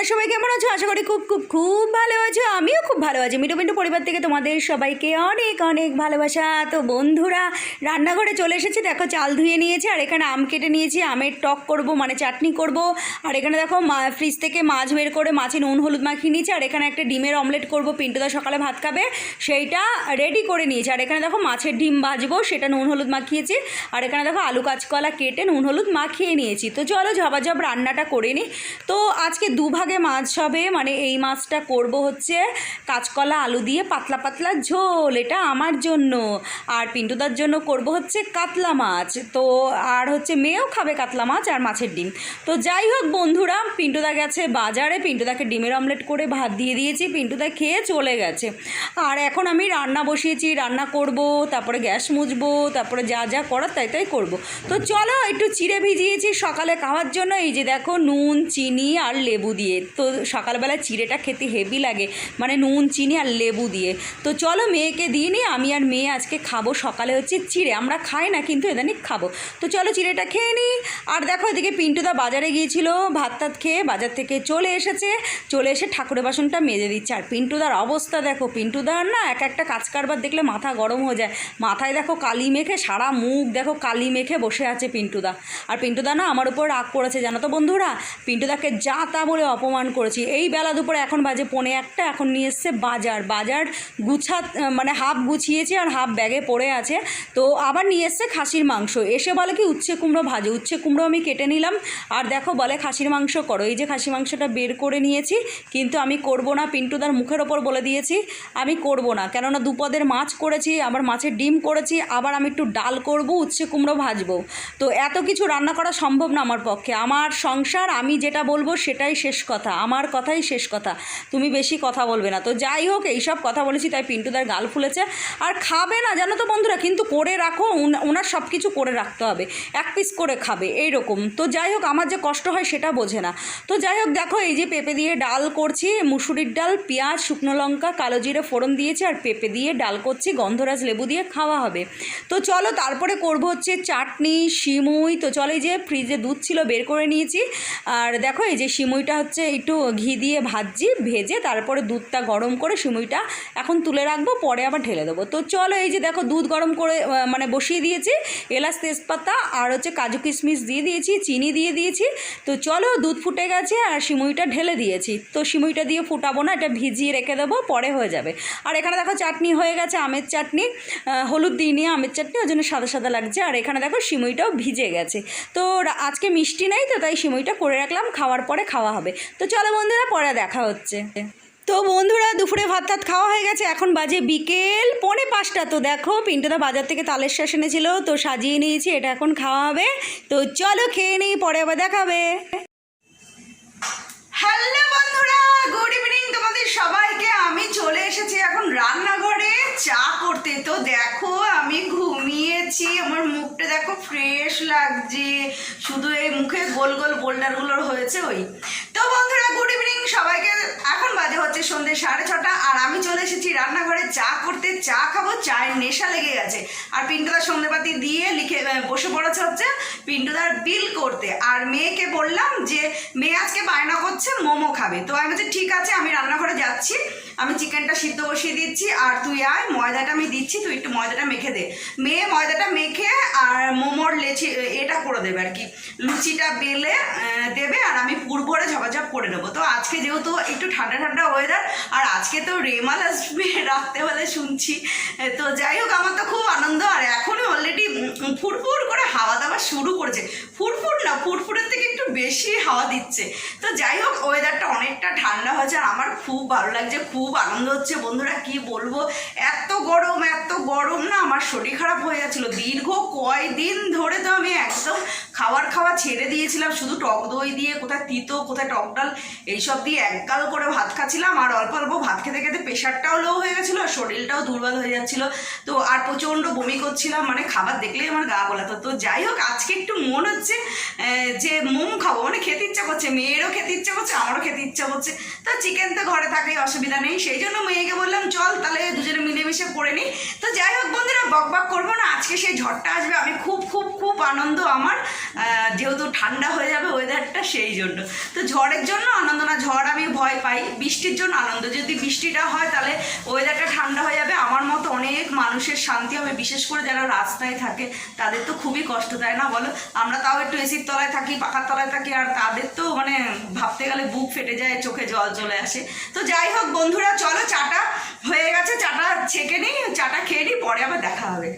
তোমরা সবাই কেমন আছো? আশা করি খুব খুব খুব ভালো আছো। আমিও খুব ভালো আছি। মিটু মিন্টু পরিবার থেকে তোমাদের সবাইকে অনেক অনেক ভালোবাসা। তো বন্ধুরা, রান্নাঘরে চলে এসেছে। দেখো, চাল ধুয়ে নিয়েছে, আর এখানে আম কেটে নিয়েছি। আমের টক করব মানে চাটনি করব। আর এখানে দেখো ফ্রিজ থেকে মাছ বের করে মাছে নুন, হলুদ মাখিয়ে নিয়েছি। আর এখানে একটা ডিমের অমলেট করব। পিন্টুদা সকালে ভাত খাবে। সেইটা রেডি করে নিয়েছি। আর এখানে দেখো, মাছের ডিম ভাজবো। সেটা নুন, হলুদ মাখিয়েছি। আর এখানে দেখো, আলু কাঁচকলা কেটে নুন, হলুদ মাখিয়ে নিয়েছি। তো চলো ঝবাঝব রান্নাটা করে নিই তো আজকে দুভাগ মাছ হবে মানে এই মাছটা করব হচ্ছে কাঁচকলা, আলু দিয়ে পাতলা পাতলা ঝোল, এটা আমার জন্য। আর পিন্টুদার জন্য করব হচ্ছে কাতলা মাছ। তো আর হচ্ছে মেয়েও খাবে কাতলা মাছ আর মাছের ডিম। তো যাই হোক বন্ধুরা, পিন্টুদা গেছে বাজারে, পিন্টুদাকে ডিমের অমলেট করে ভাত দিয়ে দিয়েছি, পিন্টুদা খেয়ে চলে গেছে। আর এখন আমি রান্না বসিয়েছি, রান্না করব, তারপরে গ্যাস মুছবো, তারপরে যা যা করার তাই তাই করব। তো চলো একটু চিড়ে ভিজিয়েছি সকালে খাওয়ার জন্য, এই যে দেখো নুন, চিনি আর লেবু দিয়ে তো সকালবেলা চিড়েটা খেতে হেভি লাগে। মানে নুন, চিনি আর লেবু দিয়ে। তো চলো মেয়েকে দিয়ে নিই, আমি আর মেয়ে আজকে খাব সকালে হচ্ছে চিড়ে। আমরা খাই না, কিন্তু এদানিক খাব। তো চলো চিড়েটা খেয়ে নিই। আর দেখো এদিকে পিন্টুদা বাজারে গিয়েছিল, ভাত টাত খেয়ে বাজার থেকে চলে এসেছে। চলে এসে ঠাকুরের বাসনটা মেজে দিচ্ছে। আর পিন্টুদার অবস্থা দেখো, পিন্টুদার না এক একটা কাজ কারবার দেখলে মাথা গরম হয়ে যায়। মাথায় দেখো কালি মেখে, সারা মুখ দেখো কালি মেখে বসে আছে পিন্টুদা। আর পিন্টুদা না আমার উপর রাগ করেছে, জানো তো বন্ধুরা? পিন্টুদাকে যা তা বলে অপমান করেছি। এই বেলা দুপুরে এখন বাজে পনে একটা, এখন নিয়ে এসছে বাজার। বাজার গুছা মানে হাফ গুছিয়েছে আর হাফ ব্যাগে পড়ে আছে। তো আবার নিয়ে এসছে খাসির মাংস। এসে বলে কি, উচ্ছে কুমড়ো ভাজে। উচ্ছে কুমড়ো আমি কেটে নিলাম। আর দেখো বলে খাসির মাংস করো। এই যে খাসি মাংসটা বের করে নিয়েছি, কিন্তু আমি করব না পিন্টুদার মুখের ওপর বলে দিয়েছি, আমি করব না। কেননা দুপদের মাছ করেছি, আবার মাছের ডিম করেছি, আবার আমি একটু ডাল করব, উচ্ছে কুমড়ো ভাজবো। তো এত কিছু রান্না করা সম্ভব না আমার পক্ষে। আমার সংসার, আমি যেটা বলব সেটাই শেষ কথা। আমার কথাই শেষ কথা। তুমি বেশি কথা বলবে না। তো যাই হোক, এইসব কথা বলেছি, তাই পিন্টুদার গাল ফুলেছে। আর খাবে না, জানো তো বন্ধুরা, কিন্তু করে রাখো ওনার সব কিছু করে রাখতে হবে। এক পিস করে খাবে এই রকম তো যাই হোক, আমার যে কষ্ট হয় সেটা বোঝে না। তো যাই হোক, দেখো, এই যে পেঁপে দিয়ে ডাল করছি, মুসুরির ডাল, পেঁয়াজ, শুকনো লঙ্কা, কালো জিরে ফোড়ন দিয়েছি, আর পেঁপে দিয়ে ডাল করছি, গন্ধরাজ লেবু দিয়ে খাওয়া হবে। তো চলো, তারপরে করব হচ্ছে চাটনি শিমুই তো চলো, এই যে ফ্রিজে দুধ ছিল, বের করে নিয়েছি। আর দেখো, এই যে শিমুইটা হচ্ছে একটু ঘি দিয়ে ভাজছি, ভেজে তারপরে দুধটা গরম করে সিমুইটা এখন তুলে রাখব, পরে আবার ঢেলে দেবো। তো চলো এই যে দেখো দুধ গরম করে মানে বসিয়ে দিয়েছি, এলাচ তেজপাতা আর হচ্ছে কাজু কিশমিশ দিয়ে দিয়েছি, চিনি দিয়ে দিয়েছি। তো চলো দুধ ফুটে গেছে আর সিমুইটা ঢেলে দিয়েছি। তো সিমুইটা দিয়ে ফুটাবো না, এটা ভিজিয়ে রেখে দেবো, পরে হয়ে যাবে। আর এখানে দেখো চাটনি হয়ে গেছে, আমের চাটনি হলুদ দিয়ে নিয়ে আমের চাটনি, ওই জন্য সাদা সাদা লাগছে। আর এখানে দেখো সিমুইটাও ভিজে গেছে। তো আজকে মিষ্টি নাই, তো তাই সিমুইটা করে রাখলাম, খাওয়ার পরে খাওয়া হবে। তো চলো বন্ধুরা, পরে দেখা হচ্ছে। তো বন্ধুরা, দুপুরে ভাত টাত খাওয়া হয়ে গেছে, এখন বাজে বিকেল পৌনে পাঁচটা। তো দেখো, পিন্টুদা বাজার থেকে তালের শ্বাস এনেছিল, তো সাজিয়ে নিয়েছি, এটা এখন খাওয়া হবে। তো চলো খেয়ে নিই, পরে আবার দেখাবে হ্যালো বন্ধুরা গুড ইভিনিং তোমাদের সবাইকে। আমি চলে এসেছি এখন রান্নাঘরে চা করতে। তো দেখো, আমি ঘুমিয়েছি, আমার মুখটা দেখো ফ্রেশ লাগছে। শুধু এই মুখে গোল গোল বোল্ডারগুলো হয়েছে ওই। তো বন্ধুরা গুড ইভিনিং সবাইকে। এখন বাজে হচ্ছে সন্ধ্যে সাড়ে ছটা, আর আমি চলে এসেছি রান্নাঘরে চা করতে। চা খাব, চায়ের নেশা লেগে গেছে। আর পিন্টুদার সন্ধ্যেবাতি দিয়ে লিখে বসে পড়েছে হচ্ছে পিন্টুদার বিল করতে। আর মেয়েকে বললাম যে, মেয়ে আজকে বায়না করছে, মোমো খাবে। তো আমি বলছি, ঠিক আছে, আমি রান্নাঘরে যাচ্ছি। আমি চিকেনটা সিদ্ধ বসিয়ে দিচ্ছি, আর তুই আয়, ময়দাটা আমি দিচ্ছি, তুই একটু ময়দাটা মেখে দে। মেয়ে ময়দাটা মেখে, আর মোমোর লেচি এটা করে দেবে আর কি। লুচিটা বেলে দেবে, আর আমি পুর ভরে ঝপাঝপ করে নেব। তো আজকে যেহেতু একটু ঠান্ডা ঠান্ডা ওয়েদার আর আজকে তো রেমাল আসবে রাত্রেবেলা শুনছি। তো যাই হোক, আমার তো খুব আনন্দ। আর এখনই অলরেডি ফুরফুর করে হাওয়া দাওয়া শুরু করেছে। ফুরফুর না, ফুরফুরের থেকে একটু বেশি হাওয়া দিচ্ছে। তো যাই হোক ওয়েদারটা অনেকটা ঠান্ডা হয়েছে, আর আমার খুব ভালো লাগছে, খুব আনন্দ হচ্ছে। বন্ধুরা, কি বলব? এত গরম এত গরম না, আমার শরীর খারাপ হয়ে যাচ্ছিল। দীর্ঘ কয়দিন ধরে তো আমি একদম খাবার খাওয়া ছেড়ে দিয়েছিলাম, শুধু টক দই দিয়ে, কোথায় তিতো, কোথায় টক ডাল, এইসব দিয়ে একগাল করে ভাত খাচ্ছিলাম, আর অল্প অল্প ভাত খেতে খেতে প্রেশারটাও লো হয়ে গেছিল, আর শরীরটাও দুর্বল হয়ে যাচ্ছিল। তো আর প্রচণ্ড বমি করছিলাম মানে খাবার দেখলেই আমার গা গোলাতো। তো যাই হোক, আজকে একটু মন হচ্ছে যে মোম খাব মানে খেতে ইচ্ছা করছে, মেয়েরও খেতে ইচ্ছা করছে, আমারও খেতে ইচ্ছা করছে। তো চিকেন তো ঘরে থাকেই অসুবিধা নেই, সেই জন্য মেয়েকে বললাম, চল তাহলে দুজনে মিলেমিশে করে নিই তো যাই হোক বন্ধুরা বকবক করব না, আজকে সেই ঝড়টা আসবে, আমি খুব খুব খুব আনন্দ আমার। যেহেতু ঠান্ডা হয়ে যাবে ওয়েদারটা সেই জন্য। তো ঝড়ের জন্য আনন্দ না ঝড় আমি ভয় পাই, বৃষ্টির জন্য আনন্দ। যদি বৃষ্টিটা হয় তাহলে ওয়েদারটা ঠান্ডা হয়ে যাবে। আমার মতো অনেক মানুষের শান্তি হবে, বিশেষ করে যারা রাস্তায় থাকে, তাদের তো খুবই কষ্ট দেয় না বলো? আমরা তাও একটু এসির তলায় থাকি, পাখার তলায় থাকি, আর তাদের তো মানে ভাবতে গেলে বুক ফেটে যায়, চোখে জল চলে আসে। তো যাই হোক বন্ধুরা, চলো চাটা হয়ে গেছে, চাটা ছেঁকে নিই, চাটা খেয়ে নিই, পরে আবার দেখা হবে।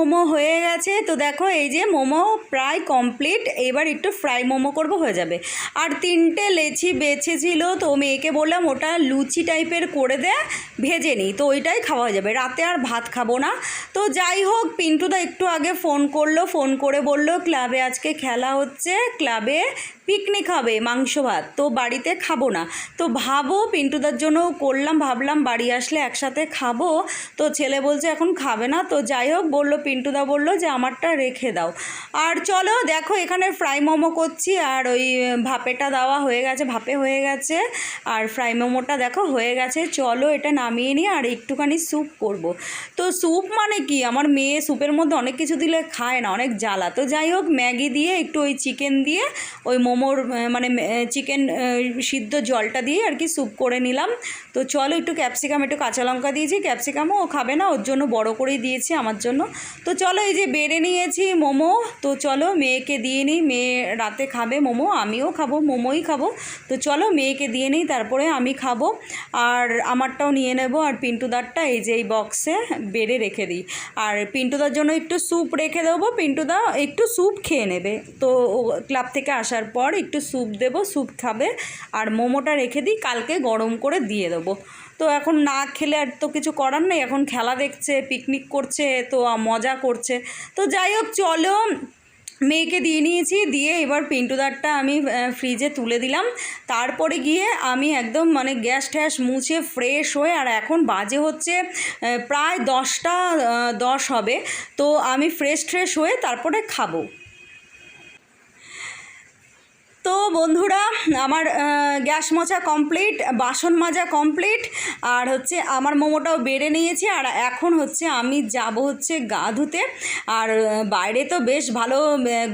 মোমো হয়ে গেছে। তো দেখো, এই যে মোমো প্রায় কমপ্লিট এবার একটু ফ্রাই মোমো করব, হয়ে যাবে। আর তিনটে লেচি বেছেছিল, তো মেয়েকে বললাম, ওটা লুচি টাইপের করে দে, ভেজে নিই তো ওইটাই খাওয়া হয়ে যাবে। রাতে আর ভাত খাব না। তো যাই হোক, পিন্টুদা একটু আগে ফোন করল ফোন করে বলল, ক্লাবে আজকে খেলা হচ্ছে। ক্লাবে পিকনিক হবে, মাংস, ভাত। তো বাড়িতে খাব না। তো ভাবো, পিন্টুদার জন্য করলাম, ভাবলাম বাড়ি আসলে একসাথে খাব। তো ছেলে বলছে, এখন খাবে না। তো যাই হোক, বলল, পিন্টুদা বলল যে, আমারটা রেখে দাও। আর চলো, দেখো, এখানে ফ্রাই মোমো করছি। আর ওই, ভাপেটা দেওয়া হয়ে গেছে, ভাপে হয়ে গেছে। আর ফ্রাই মোমোটা দেখো, হয়ে গেছে। চলো, এটা নামিয়ে নিই আর একটুখানি স্যুপ করব। তো স্যুপ মানে কি? আমার মেয়ে স্যুপের মধ্যে অনেক কিছু দিলে খায় না, অনেক জ্বালা। তো যাই হোক, ম্যাগি দিয়ে, একটু ওই চিকেন দিয়ে, ওই মোমোর মানে চিকেন সিদ্ধ জলটা দিয়ে আর কি স্যুপ করে নিলাম। তো চলো একটু ক্যাপসিকাম একটু কাঁচা লঙ্কা দিয়েছি ক্যাপসিকামও ও খাবে না, ওর জন্য বড় করেই দিয়েছি আমার জন্য। তো চলো এই যে বেড়ে নিয়েছি মোমো, তো চলো মেয়েকে দিয়ে নিই, মেয়ে রাতে খাবে মোমো, আমিও খাব, মোমোই খাব। তো চলো মেয়েকে দিয়ে নিই, তারপরে আমি খাব। আর আমারটাও নিয়ে নেব, আর পিন্টুদারটা এই যে এই বক্সে বেড়ে রেখে দিই। আর পিন্টুদার জন্য একটু স্যুপ রেখে দেবো পিন্টুদা একটু স্যুপ খেয়ে নেবে। তো ক্লাব থেকে আসার পর একটু স্যুপ দেবো, স্যুপ খাবে আর মোমোটা রেখে দিই, কালকে গরম করে দিয়ে দেবো। তো এখন না খেলে আর তো কিছু করার নেই, এখন খেলা দেখছে পিকনিক করছে, তো মজা করছে। তো যাই হোক, চলো, মেয়েকে দিয়ে নিয়েছি, দিয়ে এবার পিন্টুদারটা আমি ফ্রিজে তুলে দিলাম। তারপরে গিয়ে আমি একদম মানে গ্যাস ট্যাস মুছে ফ্রেশ হয়ে, আর এখন বাজে হচ্ছে প্রায় দশটা দশ হবে। তো আমি ফ্রেশ ট্রেশ হয়ে তারপরে খাব। তো বন্ধুরা, আমার গ্যাস মোছা কমপ্লিট বাসন মাজা কমপ্লিট আর হচ্ছে আমার মোমোটাও বেড়ে নিয়েছি, আর এখন হচ্ছে আমি যাব হচ্ছে গা ধুতে আর বাইরে তো বেশ ভালো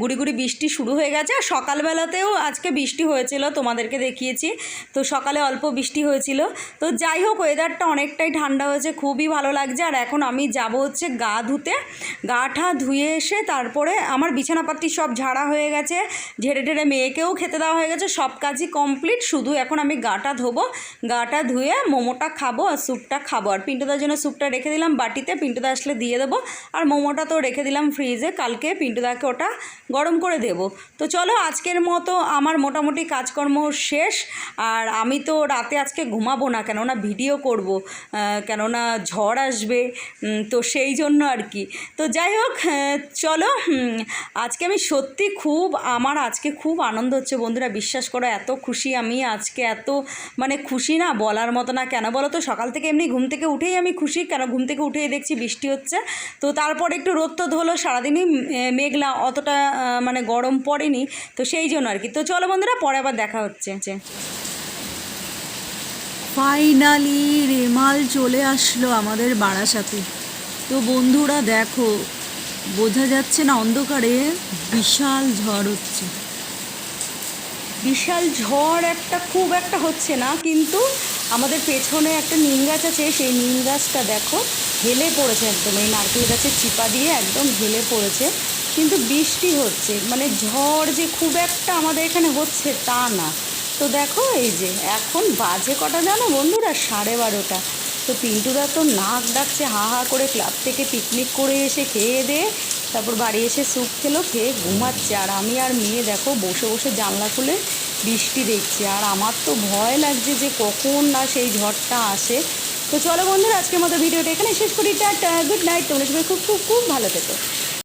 গুড়ি গুড়ি বৃষ্টি শুরু হয়ে গেছে, আর সকালবেলাতেও আজকে বৃষ্টি হয়েছিল, তোমাদেরকে দেখিয়েছি। তো সকালে অল্প বৃষ্টি হয়েছিল। তো যাই হোক ওয়েদারটা অনেকটাই ঠান্ডা হয়েছে, খুবই ভালো লাগছে, আর এখন আমি যাব হচ্ছে গা ধুতে গা ঠা ধুয়ে এসে তারপরে আমার বিছানাপাতি সব ঝাড়া হয়ে গেছে, ঝেড়ে ঢেড়ে মেয়েকেও খেতে দেওয়া হয়ে গেছে। সব কাজই কমপ্লিট শুধু এখন আমি গাটা ধোবো। গাটা ধুয়ে মোমোটা খাব আর স্যুপটা খাব। আর পিন্টুদার জন্য স্যুপটা রেখে দিলাম বাটিতে। পিন্টুদা আসলে দিয়ে দেবো। আর মোমোটা তো রেখে দিলাম ফ্রিজে কালকে পিন্টুদাকে ওটা গরম করে দেবো। তো চলো আজকের মতো আমার মোটামুটি কাজকর্ম শেষ। আর আমি তো রাতে আজকে ঘুমাবো না, কেননা ভিডিও করব। কেননা ঝড় আসবে। তো সেই জন্য আর কি। তো যাই হোক চলো আজকে আমি সত্যি খুব, আমার আজকে খুব আনন্দ হচ্ছে, বন্ধুরা, বিশ্বাস করো, এত খুশি আমি আজকে, এত মানে খুশি না, বলার মতো না কেন? বলো তো, সকাল থেকে এমনি ঘুম থেকে উঠেই আমি খুশি। কেন? ঘুম থেকে উঠেই দেখছি বৃষ্টি হচ্ছে। তো তারপর একটু রোদ তো হলো, সারাদিনই মেঘলা, অতটা মানে গরম পড়েনি। তো সেই জন্য আর কি। তো চলো বন্ধুরা, পরে আবার দেখা হচ্ছে। ফাইনালি রেমাল চলে আসলো আমাদের বারাসাতে। তো বন্ধুরা, দেখো, বোঝা যাচ্ছে না, অন্ধকারে বিশাল ঝড় হচ্ছে। বিশাল ঝড় একটা খুব একটা হচ্ছে না, কিন্তু আমাদের পেছনে একটা নিম গাছ আছে, সেই নিম গাছটা দেখো হেলে পড়েছে একদম, এই নারকেল গাছের চিপা দিয়ে একদম হেলে পড়েছে, কিন্তু বৃষ্টি হচ্ছে মানে ঝড় যে খুব একটা আমাদের এখানে হচ্ছে তা না। তো দেখো এই যে, এখন বাজে কটা জানো বন্ধুরা? সাড়ে বারোটা। তো পিন্টুরা তো নাক ডাকছে, হা হা করে ক্লাব থেকে পিকনিক করে এসে খেয়ে দিয়ে তারপর বাড়ি এসে স্যুপ খেলো, খেয়ে ঘুমাচ্ছে। আর আমি আর মেয়ে দেখো বসে বসে জানলা খুলে বৃষ্টি দেখছি। আর আমার তো ভয় লাগছে যে কখন না সেই ঝড়টা আসে। তো চলো বন্ধুরা, আজকের মতো ভিডিওটা এখানে শেষ করি। টাটা গুড নাইট তোমরা সবাই খুব খুব খুব ভালো থেকো।